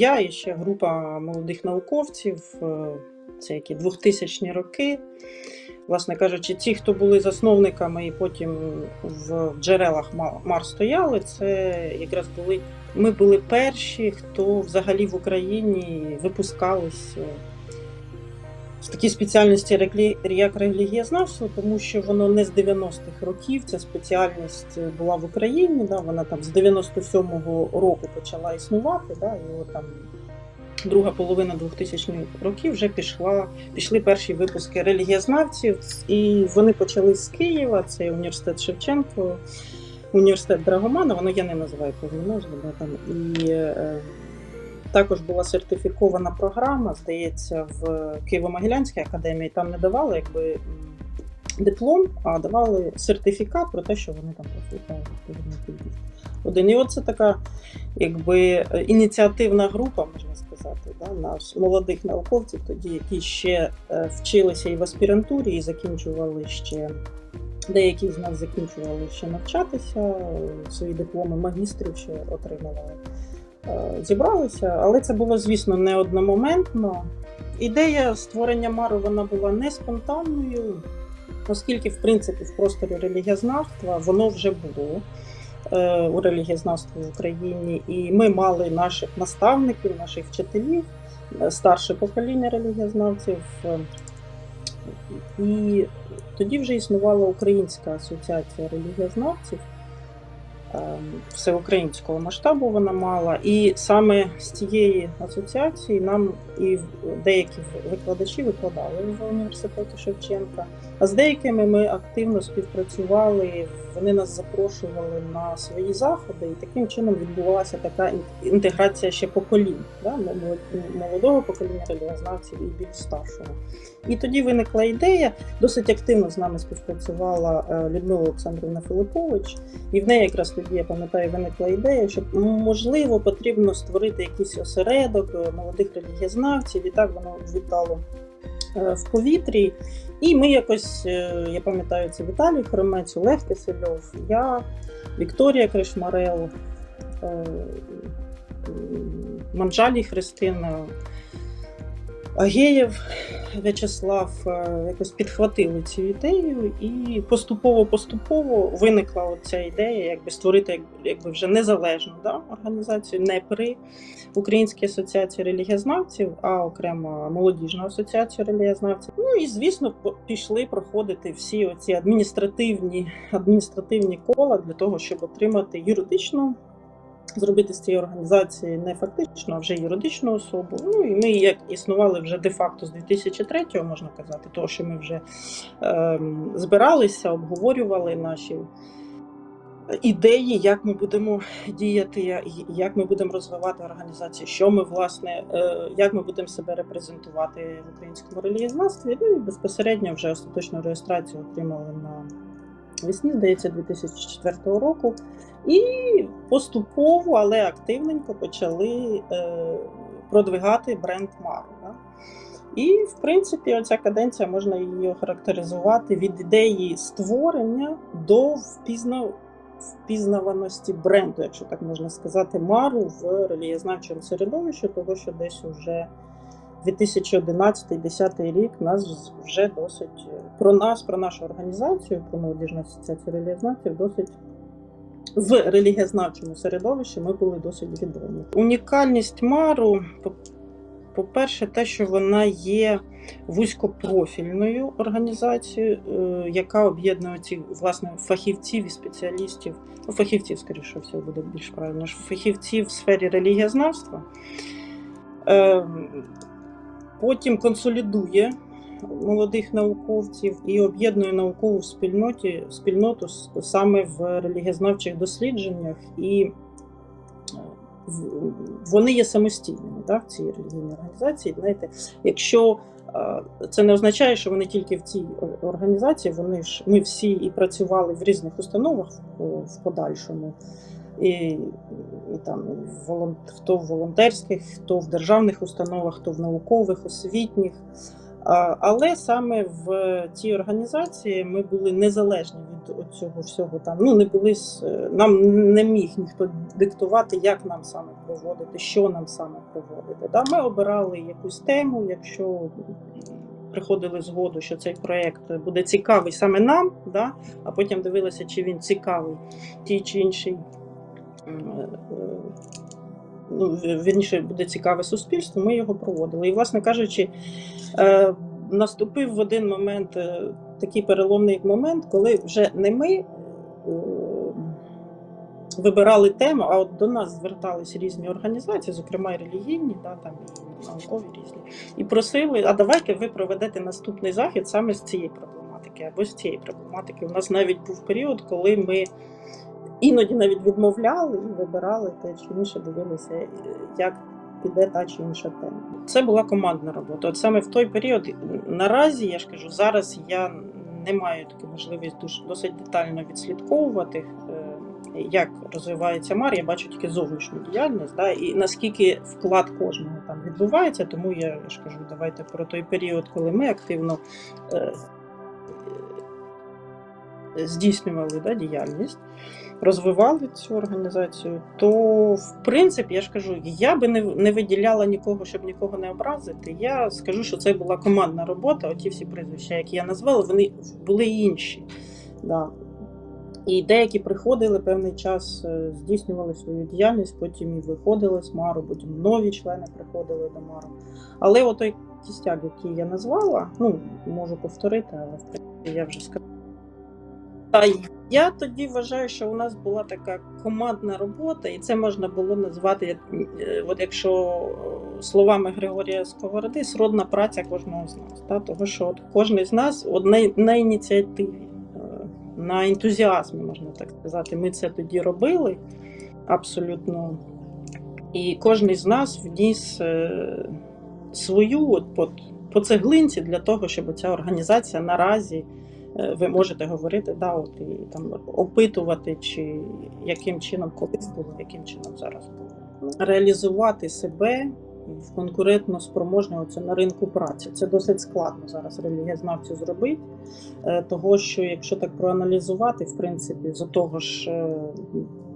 я і ще група молодих науковців, е, це які 2000 роки. Власне кажучи, ті, хто були засновниками і потім в джерелах Мар стояли, це якраз були. Ми були перші, хто взагалі в Україні випускались е, такі спеціальності реглі- як релігієзнавство, тому що воно не з 90-х років. Ця спеціальність була в Україні. Да, вона там з 97-го року почала існувати. Да, і от там друга половина 2000-х років вже пішла, пішли перші випуски релігієзнавців, і вони почали з Києва. Це університет Шевченко. Університет Драгоманова, ну я не називаю повну назву, да, там і е, також була сертифікована програма, здається, в Києво-Могилянській академії. Там не давали якби диплом, а давали сертифікат про те, що вони там підбір. Один. І от це така якби ініціативна група, можна сказати, да, нас молодих науковців, тоді, які ще е, вчилися і в аспірантурі, і закінчували ще. Деякі з нас закінчували ще навчатися, е, свої дипломи магістрів ще отримували зібралися, але це було, звісно, не одномоментно. Ідея створення Мару вона була не спонтанною, оскільки, в принципі, в просторі релігієзнавства воно вже було е, у релігієзнавстві в Україні, і ми мали наших наставників, наших вчителів, е, старше покоління релігієзнавців. е, І тоді вже існувала Українська асоціація релігієзнавців всеукраїнського масштабу вона мала. І саме з цієї асоціації нам і деякі викладачі викладали в університеті Шевченка. А з деякими ми активно співпрацювали. Вони нас запрошували на свої заходи, і таким чином відбувалася така ін- інтеграція ще поколінь, да? молодого покоління релігієзнавців і більш старшого. І тоді виникла ідея. Досить активно з нами співпрацювала е, Людмила Олександрівна Филипович, і в неї якраз тоді я пам'ятаю, виникла ідея, що можливо потрібно створити якийсь осередок е, молодих релігієзнавців, і так воно вітало е, в повітрі. І ми якось, е, я пам'ятаю, це Віталій Хромець, Олег Кисельов, я, Вікторія Кришмарел, Манжалі Христина, Агеєв В'ячеслав е, якось підхватили цю ідею, і поступово-поступово виникла ця ідея, якби створити якби вже незалежну да, організацію, не при Українській асоціації релігієзнавців, а окремо молодіжну асоціацію релігієзнавців. Ну і звісно, пішли проходити всі оці адміністративні адміністративні кола для того, щоб отримати юридичну. Зробити з цієї організації не фактично, а вже юридичну особу. Ну і ми як існували вже де-факто з 2003-го, можна казати, того, що ми вже ем, збиралися, обговорювали наші ідеї, як ми будемо діяти, як ми будемо розвивати організацію, що ми власне, е, як ми будемо себе репрезентувати в українському релігієзнавстві. Ну і безпосередньо вже остаточну реєстрацію отримали на весні, здається, 2004 року. І поступово, але активненько почали е, продвигати бренд Мару. Да? І, в принципі, оця каденція можна її охарактеризувати від ідеї створення до впізна... впізнаваності бренду, якщо так можна сказати, Мару в релігієзнавчому середовищі, того що десь уже 2011-2010 рік нас вже досить про нас, про нашу організацію, про молодіжну асоціацію релігієзнавців, досить в релігієзнавчому середовищі ми були досить відомі. Унікальність Мару, по- по-перше, те, що вона є вузькопрофільною організацією, е, яка об'єднує ці власне фахівців і спеціалістів, ну, фахівців, скоріше всього, буде більш правильно, фахівців в сфері релігієзнавства. Потім консолідує молодих науковців і об'єднує наукову спільноті, спільноту саме в релігієзнавчих дослідженнях, і е, вони є самостійними да, в цій релігійній організації. Знаєте, якщо е, це не означає, що вони тільки в цій організації, вони ж ми всі і працювали в різних установах в подальшому. І, і там хто в волонтерських, хто в державних установах, хто в наукових, освітніх. Але саме в цій організації ми були незалежні від цього всього. Там ну не були нам не міг ніхто диктувати, як нам саме проводити, що нам саме проводити. Да? Ми обирали якусь тему, якщо приходили згоду, що цей проєкт буде цікавий саме нам, да? а потім дивилися, чи він цікавий тій чи іншій. Е, Ну, вірніше буде цікаве суспільство, ми його проводили. І, власне кажучи, е, наступив в один момент е, такий переломний момент, коли вже не ми вибирали тему, а от до нас звертались різні організації, зокрема і релігійні, да, там і наукові різні, і просили: а давайте ви проведете наступний захід саме з цієї проблематики або з цієї проблематики. У нас навіть був період, коли ми. Іноді навіть відмовляли і вибирали те чи інше, дивилися, е, як піде та чи інша тема. Це була командна робота. От саме в той період, наразі я ж кажу, зараз я не маю таку можливість дуже досить детально відслідковувати, е, як розвивається мар. Я бачу тільки зовнішню діяльність, да, і наскільки вклад кожного там відбувається. Тому я, ж кажу, давайте про той період, коли ми активно. е, Здійснювали да, діяльність, розвивали цю організацію, то в принципі, я ж кажу, я би не, не виділяла нікого, щоб нікого не образити. Я скажу, що це була командна робота. Оті всі прізвища, які я назвала, вони були інші. Да. І деякі приходили певний час, е, здійснювали свою діяльність, потім і виходили з Мару, потім нові члени приходили до Мару. Але отой кістяк, який я назвала, ну можу повторити, але в принципі я вже сказала. Я тоді вважаю, що у нас була така командна робота, і це можна було назвати, е, от якщо е, словами Григорія Сковороди, сродна праця кожного з нас. Та? Того, що от кожен з нас от на, ініціативі, е, на ентузіазмі, можна так сказати. Ми це тоді робили абсолютно. І кожен з нас вніс свою от, по, по цеглинці для того, щоб ця організація наразі ви можете говорити, да, от, і там опитувати, чи яким чином колись було, яким чином зараз було. Ну, Реалізувати себе в конкурентно спроможнього це на ринку праці. Це досить складно зараз релігієзнавцю зробити. Е, Того, що якщо так проаналізувати, в принципі, з того ж е,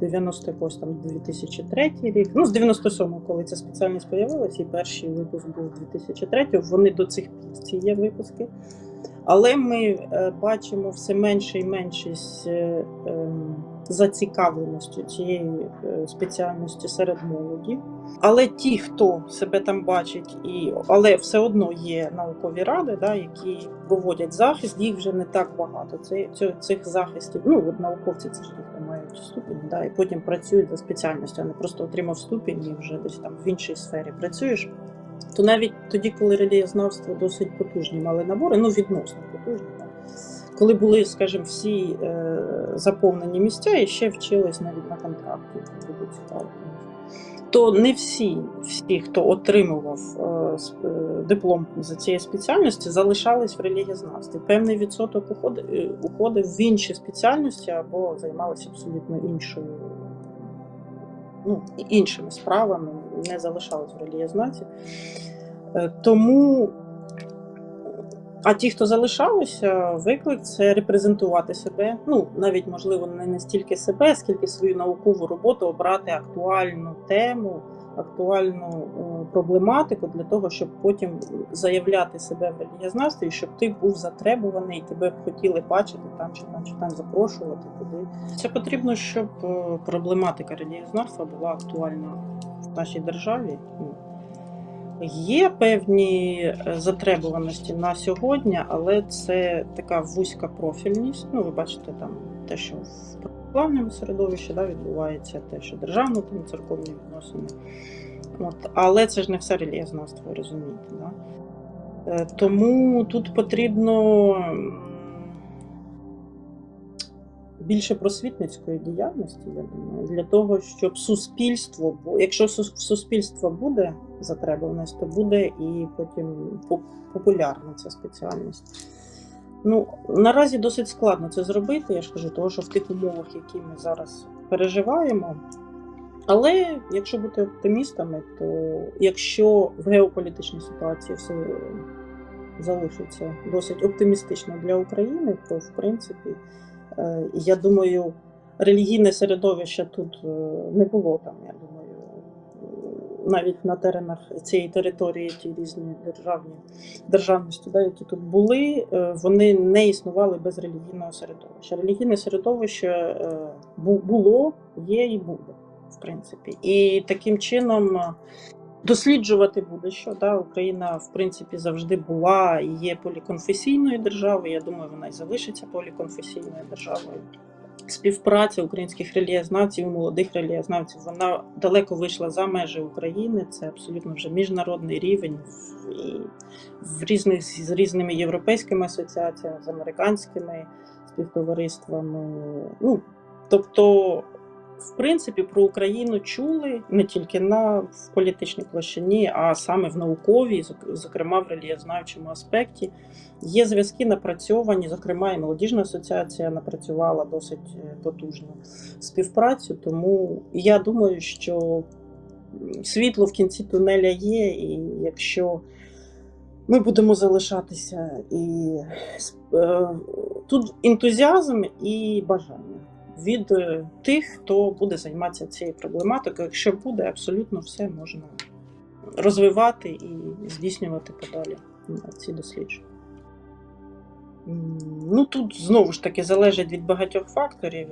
90 якось там 2003 рік, ну з 97-го, коли ця спеціальність з'явилася, і перший випуск був 2003, вони до цих пір ці є випуски. Але ми е, бачимо все менше і менше е, ем, зацікавленості цієї е, спеціальності серед молоді. Але ті, хто себе там бачить, і але все одно є наукові ради, да, які проводять захист, їх вже не так багато. Це цих захистів. Ну от науковці це ж хто мають ступінь, да, і потім працюють за спеціальністю, а не просто отримав ступінь і вже десь там в іншій сфері працюєш. То навіть тоді, коли релігієзнавство досить потужні мали набори, ну відносно потужні, коли були, скажімо, всі е, заповнені місця і ще вчились навіть на контракті. То не всі, всі, хто отримував е, е, диплом за цієї спеціальності, залишались в релігієзнавстві. Певний відсоток е, уходив в інші спеціальності або займалися абсолютно іншою, ну, іншими справами, не залишались в релігієзнавстві. Е, Тому а ті, хто залишалися, виклик це репрезентувати себе. Ну, навіть можливо, не настільки себе, скільки свою наукову роботу обрати актуальну тему, актуальну е, проблематику для того, щоб потім заявляти себе в релігієзнавстві, щоб ти був затребуваний, тебе б хотіли бачити там чи там, чи там запрошувати туди. Це потрібно, щоб е, проблематика релігієзнавства була актуальна в нашій державі. Ну, Є певні е, затребуваності на сьогодні, але це така вузька профільність. Ну, ви бачите там те, що в православному середовищі да, відбувається, те, що державно там церковні відносини. От, але це ж не все релігієзнавство, розумієте. Да? Е, Тому тут потрібно більше просвітницької діяльності, я думаю, для того, щоб суспільство, якщо суспільство буде затребуваність, то буде і потім популярна ця спеціальність. Ну, наразі досить складно це зробити, я ж кажу, тому що в тих умовах, які ми зараз переживаємо. Але якщо бути оптимістами, то якщо в геополітичній ситуації все залишиться досить оптимістично для України, то в принципі, е, я думаю, релігійне середовище тут е, не було там, я думаю, навіть на теренах цієї території ті різні державні державності, да, які тут були, е, вони не існували без релігійного середовища. Релігійне середовище е, було, є і буде, в принципі. І таким чином е, досліджувати буде, що да, Україна, в принципі, завжди була і є поліконфесійною державою. Я думаю, вона і залишиться поліконфесійною державою. Співпраця українських релієзнавців і молодих релієзнавців вона далеко вийшла за межі України. Це абсолютно вже міжнародний рівень і в різних з різними європейськими асоціаціями, з американськими співтовариствами. Ну тобто, в принципі, про Україну чули не тільки на в політичній площині, а саме в науковій, зокрема в релієзнавчому аспекті. Є зв'язки напрацьовані, зокрема, і молодіжна асоціація напрацювала досить е, потужну співпрацю. Тому я думаю, що світло в кінці тунеля є, і якщо ми будемо залишатися і е, тут ентузіазм і бажання від е, тих, хто буде займатися цією проблематикою. Якщо буде, абсолютно все можна розвивати і здійснювати подалі ці дослідження. Ну тут знову ж таки залежить від багатьох факторів.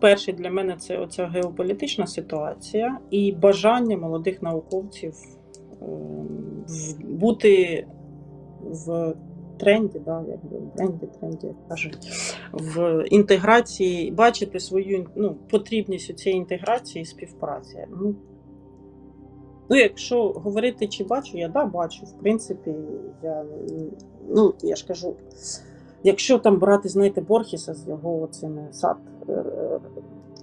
Перший для мене це оця геополітична ситуація і бажання молодих науковців ем, бути в тренді, да, якби в тренді, тренді, як кажуть, в інтеграції, бачити свою ну, потрібність у цій інтеграції і співпраці. Ну, Ну, якщо говорити, чи бачу, я да, бачу. В принципі, я, ну, я ж кажу, якщо там брати, знаєте, Борхіса з його цими сад е,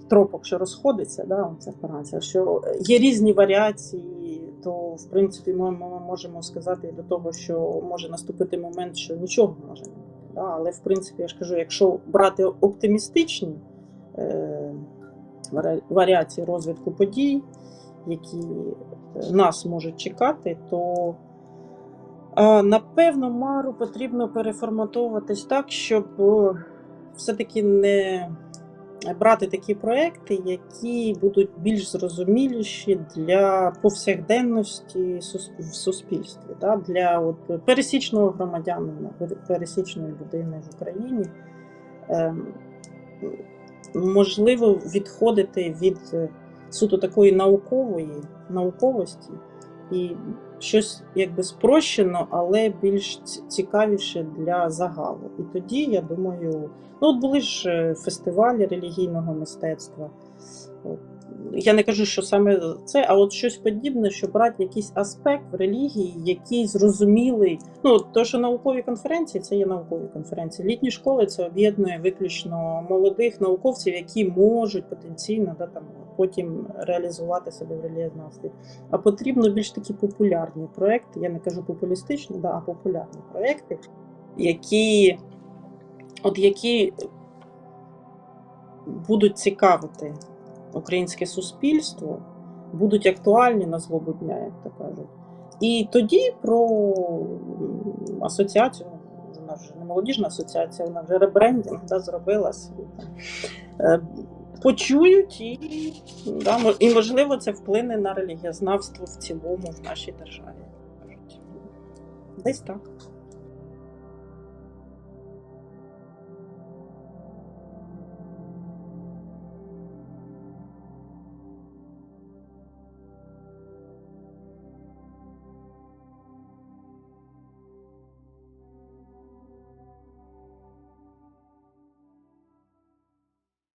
тропок, що розходиться, да, ця Франція, що є різні варіації, то в принципі ми, ми можемо сказати і до того, що може наступити момент, що нічого може не бути. Да? Але в принципі, я ж кажу, якщо брати оптимістичні е, варіації розвитку подій, які е, нас можуть чекати, то а, напевно мару потрібно переформатовуватись так, щоб е, все-таки не брати такі проекти, які будуть більш зрозуміліші для повсякденності в суспільстві, да? для от, пересічного громадянина, пересічної людини в Україні. Ем, можливо відходити від суто такої наукової науковості і щось якби спрощено, але більш цікавіше для загалу. І тоді, я думаю, ну от були ж е, фестивалі релігійного мистецтва. От. Я не кажу, що саме це, а от щось подібне, що брати якийсь аспект в релігії, який зрозумілий. Ну, то, що наукові конференції, це є наукові конференції. Літні школи це об'єднує виключно молодих науковців, які можуть потенційно да, там, потім реалізувати себе в релігієзнавстві. А потрібно більш такі популярні проекти. Я не кажу популістичні, да, а популярні проекти, які, от які будуть цікавити українське суспільство, будуть актуальні на злобу дня, як то кажуть. І тоді про асоціацію, вона вже не молодіжна асоціація, вона вже ребрендінг да, зробила свій. Е, Почують і, да, і можливо це вплине на релігієзнавство в цілому в нашій державі. Десь так.